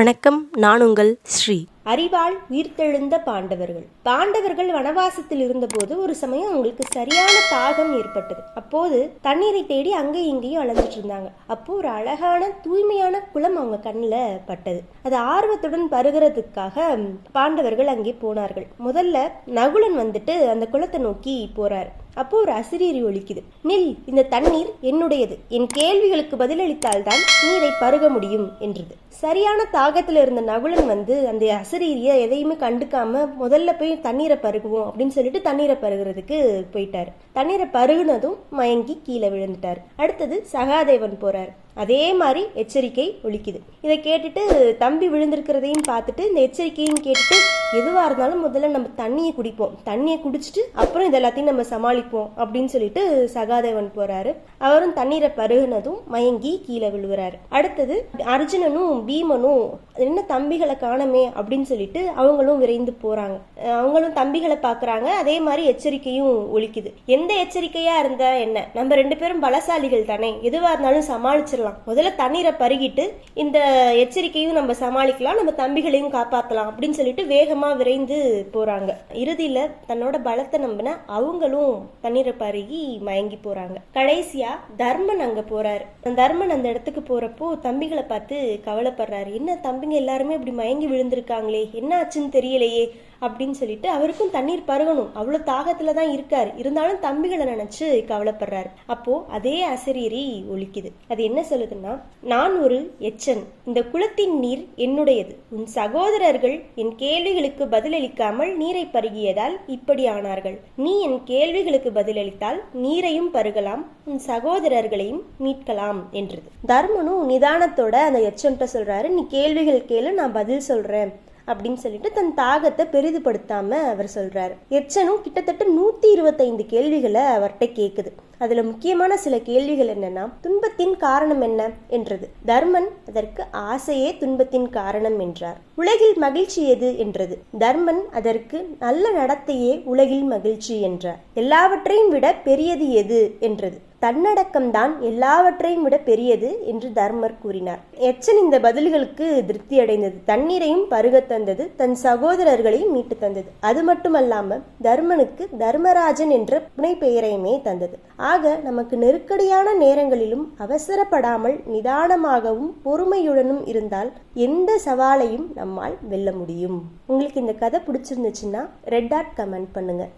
வணக்கம் நான் உங்கள் ஸ்ரீ. அறிவால் உயிர்த்தெழுந்த பாண்டவர்கள். பாண்டவர்கள் வனவாசத்தில் இருந்தபோது ஒரு சமயம் அவங்களுக்கு சரியான தாகம் ஏற்பட்டது. அப்போது தண்ணீரை தேடி அங்கேயும் இங்கேயும் அலைஞ்சிட்டு இருந்தாங்க. அப்போ ஒரு அழகான தூய்மையான குளம் அவங்க கண்ணில் பட்டது. அது ஆர்வத்துடன் பருகிறதுக்காக பாண்டவர்கள் அங்கே போனார்கள். முதல்ல நகுலன் வந்துட்டு அந்த குளத்தை நோக்கி போறாரு. அப்போ ஒரு அசிரீரி ஒலிக்குது. நில் இந்த தண்ணீர் என்னுடையது. என் கேள்விகளுக்கு பதிலளித்தால்தான் நீரை பருக முடியும் என்றது. சரியான தாகத்துல இருந்த நகுலன் வந்து அந்த அசிரீரியை எதையுமே கண்டுக்காம முதல்ல போய் தண்ணீரை பருகுவோம் அப்படின்னு சொல்லிட்டு தண்ணீரை பருகிறதுக்கு போயிட்டாரு. தண்ணீரை பருகுனதும் மயங்கி கீழே விழுந்துட்டார். அடுத்தது சகாதேவன் போறார். அதே மாதிரி எச்சரிக்கை ஒழிக்குது இதை கேட்டுட்டு தம்பி விழுந்திருக்கிறதையும் பார்த்துட்டு இந்த எச்சரிக்கையும் கேட்டுட்டு எதுவாக இருந்தாலும் முதல்ல நம்ம தண்ணியை குடிப்போம். தண்ணியை குடிச்சிட்டு அப்புறம் இது எல்லாத்தையும் நம்ம சமாளிப்போம் அப்படின்னு சொல்லிட்டு சகாதேவன் போறாரு. அவரும் தண்ணீரை பருகுனதும் மயங்கி கீழே விழுகிறாரு அடுத்தது அர்ஜுனனும் பீமனும் என்ன தம்பிகளை காணமே அப்படின்னு சொல்லிட்டு அவங்களும் விரைந்து போறாங்க. அவங்களும் தம்பிகளை பாக்குறாங்க அதே மாதிரி எச்சரிக்கையும் ஒழிக்குது எந்த எச்சரிக்கையா இருந்தா என்ன? நம்ம ரெண்டு பேரும் பலசாலிகள் தானே. எதுவா இருந்தாலும் சமாளிச்சிடலாம். முதல்ல தண்ணீரை பருகிட்டு இந்த எச்சரிக்கையும் நம்ம சமாளிக்கலாம் நம்ம தம்பிகளையும் காப்பாற்றலாம் அப்படின்னு சொல்லிட்டு வேகமாக விரைந்து போறாங்க. இறுதியில் தன்னோட பலத்தை நம்பின அவங்களும் தண்ணீரை பருகி மயங்கி போறாங்க. கடைசியா தர்மன் அங்கே போறாரு. தர்மன் அந்த இடத்துக்கு போகிறப்போ தம்பிகளை பார்த்து கவலைப்படுறாரு. என்ன தம்பிங்க எல்லாருமே இப்படி மயங்கி விழுந்திருக்காங்களே என்ன ஆச்சுன்னு தெரியலையே அப்படின்னு சொல்லிட்டு அவருக்கும் தண்ணீர் பருகணும். அவ்வளோ தாகத்தில் தான் இருக்கார். இருந்தாலும் தம்பிகளை நினச்சி கவலைப்படுறாரு. அப்போது அதே அசரீரி ஒலிக்குது. அது என்ன சொல்லுதுன்னா நான் ஒரு எச்சன். இந்த குளத்தின் நீர் என்னுடையது. உன் சகோதரர்கள் என் கேள்விகளுக்கு பதிலளிக்காமல் நீரை பருகியதால் இப்படி ஆனார்கள். நீ என் கேள்விகளுக்கு பதிலளித்தால் நீரையும் பருகலாம். உன் சகோதரர்களையும் மீட்கலாம் என்றது. தர்மனும் நிதானத்தோட அந்த எச்சன்ட்ட சொல்றாரு. நீ கேள்விகள் கேளு நான் பதில் சொல்றேன் அப்படின்னு சொல்லிட்டு தன் தாகத்தை பெரிதுபடுத்தாம அவர் சொல்றாரு. எச்சனும் கிட்டத்தட்ட நூத்தி இருபத்தைந்து கேள்விகளை அவர்கிட்ட கேக்குது. அதில் முக்கியமான சில கேள்விகள் என்னன்னா துன்பத்தின் காரணம் என்ன என்றது. தர்மன் அதற்கு ஆசையே துன்பத்தின் காரணம் என்றார். உலகில் மகிழ்ச்சி எது என்றது? தர்மன் அதற்கு நல்ல நடத்தையே உலகில் மகிழ்ச்சி என்றார். எல்லாவற்றையும் விட பெரியது எது என்றது? தன்னடக்கம்தான் எல்லாவற்றையும் விட பெரியது என்று தர்மர் கூறினார். எச்சன் இந்த பதில்களுக்கு திருப்தி அடைந்தது. தண்ணீரையும் பருக தந்தது. தன் சகோதரர்களையும் மீட்டு தந்தது. அது மட்டுமல்லாம தர்மனுக்கு தர்மராஜன் என்ற புனை பெயரையுமே தந்தது. ஆக நமக்கு நெருக்கடியான நேரங்களிலும் அவசரப்படாமல் நிதானமாகவும் பொறுமையுடனும் இருந்தால் எந்த சவாலையும் நம்மால் வெல்ல முடியும். உங்களுக்கு இந்த கதை பிடிச்சிருந்துச்சுன்னா ரெட் டாட் கமெண்ட் பண்ணுங்கள்